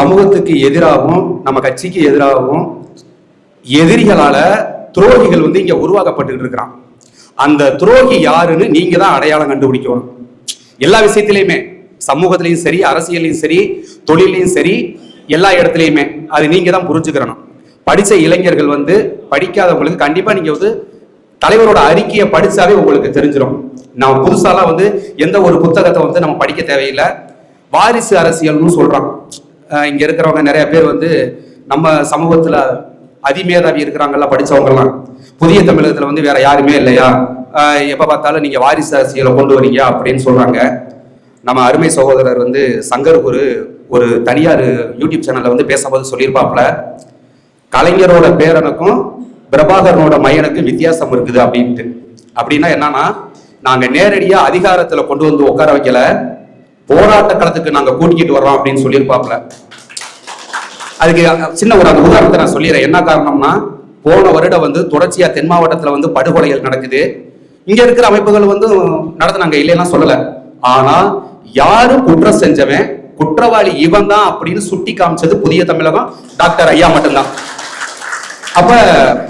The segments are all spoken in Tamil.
சமூகத்துக்கு எதிராகவும் நம்ம கட்சிக்கு எதிராகவும் எதிரிகளால துரோகிகள் வந்து இங்க உருவாக்கப்பட்டுக்கிட்டு இருக்கிறான். அந்த துரோகி யாருன்னு நீங்க தான் அடையாளம் கண்டுபிடிக்கணும். எல்லா விஷயத்திலையுமே சமூகத்திலையும் சரி அரசியலையும் சரி தொழிலையும் சரி எல்லா இடத்துலையுமே அது நீங்க தான் புரிஞ்சுக்கிறணும். படித்த இளைஞர்கள் வந்து படிக்காதவங்களுக்கு கண்டிப்பாக நீங்கள் வந்து தலைவரோட அறிக்கையை படித்தாவே உங்களுக்கு தெரிஞ்சிடும் நான் புதுசாலாம் வந்து எந்த ஒரு புத்தகத்தை வந்து நம்ம படிக்க தேவையில்லை. வாரிசு அரசியல்னு சொல்கிறான் இங்கே இருக்கிறவங்க நிறைய பேர் வந்து நம்ம சமூகத்தில் அதிமேதாவி இருக்கிறாங்கல்ல படிச்சவங்கலாம் புதிய தமிழகத்தில் வந்து வேற யாருமே இல்லையா? எப்போ பார்த்தாலும் நீங்கள் வாரிசு அரசியலை கொண்டு வரீங்க அப்படின்னு சொல்கிறாங்க நம்ம அருமை சகோதரர் வந்து சங்கர் குரு ஒரு தனியார் யூடியூப் சேனலில் வந்து பேசும்போது சொல்லியிருப்பாப்ல கலைஞரோட பேரனுக்கும் பிரபாகரனோட மையனுக்கும் வித்தியாசம் இருக்குது அப்படின்ட்டு. அப்படின்னா என்னன்னா நாங்கள் நேரடியாக அதிகாரத்தில் கொண்டு வந்து உட்கார வைக்கல. போராட்ட களத்துக்கு நாங்க கூட்டிக்கிட்டு வர்றோம் அப்படின்னு சொல்லியிருப்பாப்ல அதுக்கு சின்ன ஒரு அந்த உதாரணத்தை நான் சொல்லிடுறேன். என்ன காரணம்னா போன வருடம் வந்து தொடர்ச்சியா தென் மாவட்டத்துல வந்து படுகொலைகள் நடக்குது. இங்க இருக்கிற அமைப்புகள் வந்து நடத்தினாங்க இல்லைன்னா சொல்லல. ஆனா யாரு குற்றம் செஞ்சவன்? குற்றவாளி இவன் தான் அப்படின்னு சுட்டி காமிச்சது புதிய தமிழகம். டாக்டர் ஐயா மட்டும்தான். அப்ப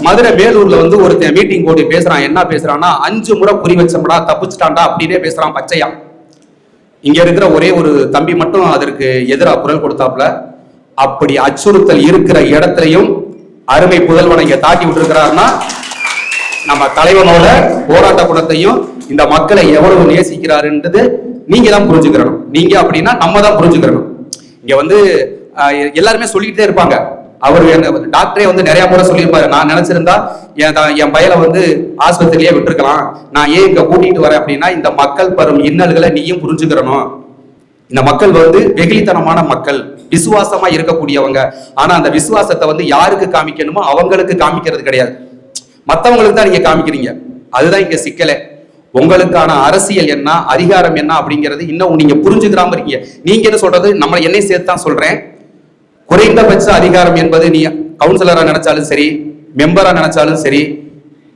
மதுரை வேலூர்ல வந்து ஒருத்தன் மீட்டிங் போட்டு பேசுறான். என்ன பேசுறான்னா அஞ்சு முறை குறி வச்சோம்டா தப்பிச்சிட்டான்டா அப்படின்னே பேசுறான் பச்சையா. இங்க இருக்கிற ஒரே ஒரு தம்பி மட்டும் அதற்கு எதிராக குரல் கொடுத்தாப்ல அப்படி அச்சுறுத்தல் இருக்கிற இடத்துலையும் அருமை புதல்வனை இங்க தாட்டி விட்டுருக்கிறாருன்னா நம்ம தலைவனோட போராட்ட குணத்தையும் இந்த மக்களை எவ்வளவு நேசிக்கிறாருன்றது நீங்க தான் புரிஞ்சுக்கிறணும். நீங்க அப்படின்னா நம்ம தான் புரிஞ்சுக்கிறணும். இங்க வந்து எல்லாருமே சொல்லிக்கிட்டே இருப்பாங்க. அவர் என்ன டாக்டரே வந்து நிறைய முறை சொல்லியிருப்பாரு. நான் நினைச்சிருந்தா என் தான் என் பயலை வந்து ஆஸ்பத்திரியே விட்டுருக்கலாம். நான் ஏன் இங்க கூட்டிட்டு வரேன் அப்படின்னா இந்த மக்கள் பரும் இன்னல்களை நீயும் புரிஞ்சுக்கிறணும். இந்த மக்கள் வந்து வெகுளித்தனமான மக்கள் விசுவாசமா இருக்கக்கூடியவங்க. ஆனா அந்த விசுவாசத்தை வந்து யாருக்கு காமிக்கணுமோ அவங்களுக்கு காமிக்கிறது கிடையாது. மற்றவங்களுக்கு தான் நீங்க காமிக்கிறீங்க. அதுதான் இங்க சிக்கலை. உங்களுக்கான அரசியல் என்ன அதிகாரம் என்ன அப்படிங்கிறது இன்னும் நீங்க புரிஞ்சுக்கிறாம இருக்கீங்க. நீங்க என்ன சொல்றது? நம்ம என்னை சேர்த்து தான் சொல்றேன். குறைந்தபட்ச அதிகாரம் என்பது நீ கவுன்சிலராக நினைச்சாலும் சரி மெம்பராக நினைச்சாலும் சரி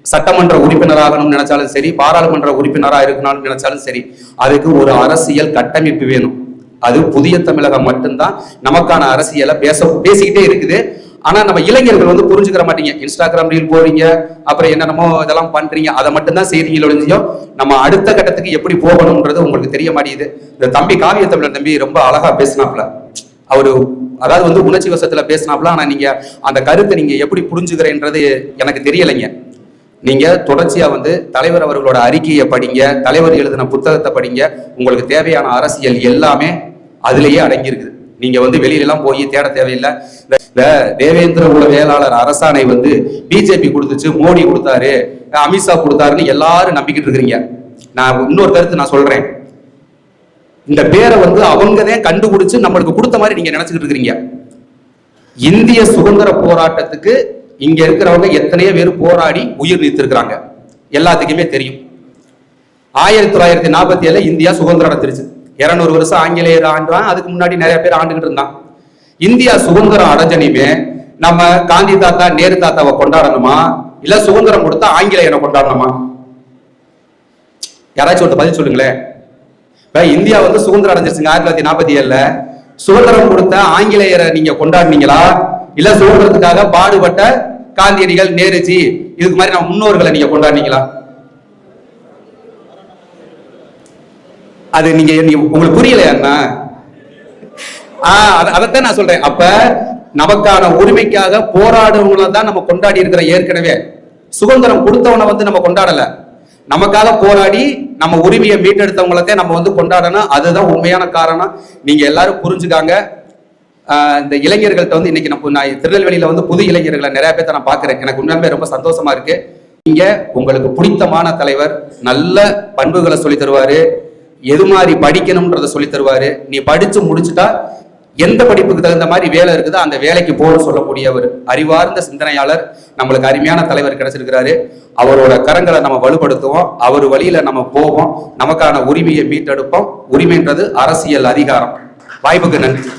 சட்டமன்ற உறுப்பினராகணும் நினைச்சாலும் சரி பாராளுமன்ற உறுப்பினராக இருக்கணும்னு நினைச்சாலும் சரி அதுக்கு ஒரு அரசியல் கட்டமைப்பு வேணும். அது புதிய தமிழகம் மட்டும்தான். நமக்கான அரசியலை பேச பேசிக்கிட்டே இருக்குது. ஆனா நம்ம இளைஞர்கள் வந்து புரிஞ்சுக்கிற மாட்டீங்க. இன்ஸ்டாகிராம் ரீல் போறீங்க அப்புறம் என்னென்னமோ இதெல்லாம் பண்றீங்க அதை மட்டும்தான் செய்றீங்க ஒழிஞ்சியும் நம்ம அடுத்த கட்டத்துக்கு எப்படி போகணும்ன்றது உங்களுக்கு தெரிய மாட்டேங்குது. இந்த தம்பி காவிய தமிழர் தம்பி ரொம்ப அழகா பேசினாப்ல அவரு அதாவது வந்து உணர்ச்சி வசத்துல பேசினாப்ல ஆனா நீங்க அந்த கருத்தை நீங்க எப்படி புரிஞ்சுக்கிறேன்றது எனக்கு தெரியலைங்க. நீங்க தொடர்ச்சியா வந்து தலைவர் அவர்களோட அறிக்கையை படிங்க தலைவர் எழுதின புத்தகத்தை படிங்க உங்களுக்கு தேவையான அரசியல் எல்லாமே அதுலேயே அடங்கியிருக்குது. நீங்க வந்து வெளியிலலாம் போய் தேட தேவையில்லை. இந்த- தேவேந்திர குல வேளாளர் அரசாணை வந்து பிஜேபி கொடுத்துச்சு மோடி கொடுத்தாரு அமித்ஷா கொடுத்தாருன்னு எல்லாரும் நம்பிக்கிட்டு இருக்கிறீங்க. நான் இன்னொரு கருத்து நான் சொல்றேன். இந்த பேரை வந்து அவங்கதான் கண்டுபிடிச்சு நம்மளுக்கு கொடுத்த மாதிரி நீங்க நினைச்சுக்கிட்டு இருக்கிறீங்க. இந்திய சுதந்திர போராட்டத்துக்கு இங்க இருக்கிறவங்க எத்தனையோ பேர் போராடி உயிர் நீத்திருக்கிறாங்க. எல்லாத்துக்குமே தெரியும். ஆயிரத்தி தொள்ளாயிரத்தி நாற்பத்தி ஏழு இந்தியா சுதந்திரம் அடைஞ்சிருச்சு. இருநூறு வருஷம் ஆங்கிலேயர் ஆண்டுவான் அதுக்கு முன்னாடி நிறைய பேர் ஆண்டுகிட்டு இருந்தான். இந்தியா சுதந்திரம் அடைஞ்சனையுமே நம்ம காந்தி தாத்தா நேரு தாத்தாவை கொண்டாடணுமா? இல்ல சுதந்திரம் கொடுத்தா ஆங்கிலேயரை கொண்டாடணுமா? யாராச்சும் ஒரு பதில் சொல்லுங்களேன். இப்போ இந்தியா வந்து சுதந்திரம் அடைஞ்சிருச்சுங்க ஆயிரத்தி தொள்ளாயிரத்தி நாற்பத்தி ஏழுல. சுதந்திரம் கொடுத்த ஆங்கிலேயரை நீங்க கொண்டாடுனீங்களா? இல்ல சுதந்திரத்துக்காக பாடுபட்ட காந்தியடிகள் நேருஜி இதுக்கு மாதிரி நம்ம முன்னோர்களை நீங்க கொண்டாடினீங்களா? அது நீங்க உங்களுக்கு புரியலையா என்ன? ஆஹ் அதைத்தான் நான் சொல்றேன். அப்ப நமக்கான உரிமைக்காக போராடுறவங்கள தான் நம்ம கொண்டாடி இருக்கிற ஏற்கனவே. சுதந்திரம் கொடுத்தவனை வந்து நம்ம கொண்டாடல. நமக்காக போராடி நம்ம உரிமையை மீட்டெடுத்தவங்களத்தான் நம்ம வந்து கொண்டாடணும். அதுதான் உண்மையான காரணம். நீங்க எல்லாரும் புரிஞ்சுக்காங்க. ஆஹ் இந்த இளைஞர்கள்ட்ட வந்து இன்னைக்கு நம்ம நான் திருநெல்வேலியில வந்து புது இளைஞர்களை நிறைய பேர்த்த நான் பாக்குறேன். எனக்கு உண்மையாலுமே ரொம்ப சந்தோஷமா இருக்கு. நீங்க உங்களுக்கு பிடித்தமான தலைவர் நல்ல பண்புகளை சொல்லி தருவாரு. எது மாதிரி படிக்கணும்ன்றத சொல்லி தருவாரு. நீ படிச்சு முடிச்சுட்டா எந்த படிப்புக்கு தகுந்த மாதிரி வேலை இருக்குதோ அந்த வேலைக்கு போகணும்னு சொல்லக்கூடியவர் அறிவார்ந்த சிந்தனையாளர் நம்மளுக்கு அருமையான தலைவர் கிடைச்சிருக்கிறாரு. அவரோட கரங்களை நம்ம வலுப்படுத்துவோம். அவர் வழியில நம்ம போவோம். நமக்கான உரிமையை மீட்டெடுப்போம். உரிமைன்றது அரசியல் அதிகாரம். வாய்ப்புக்கு நன்றி.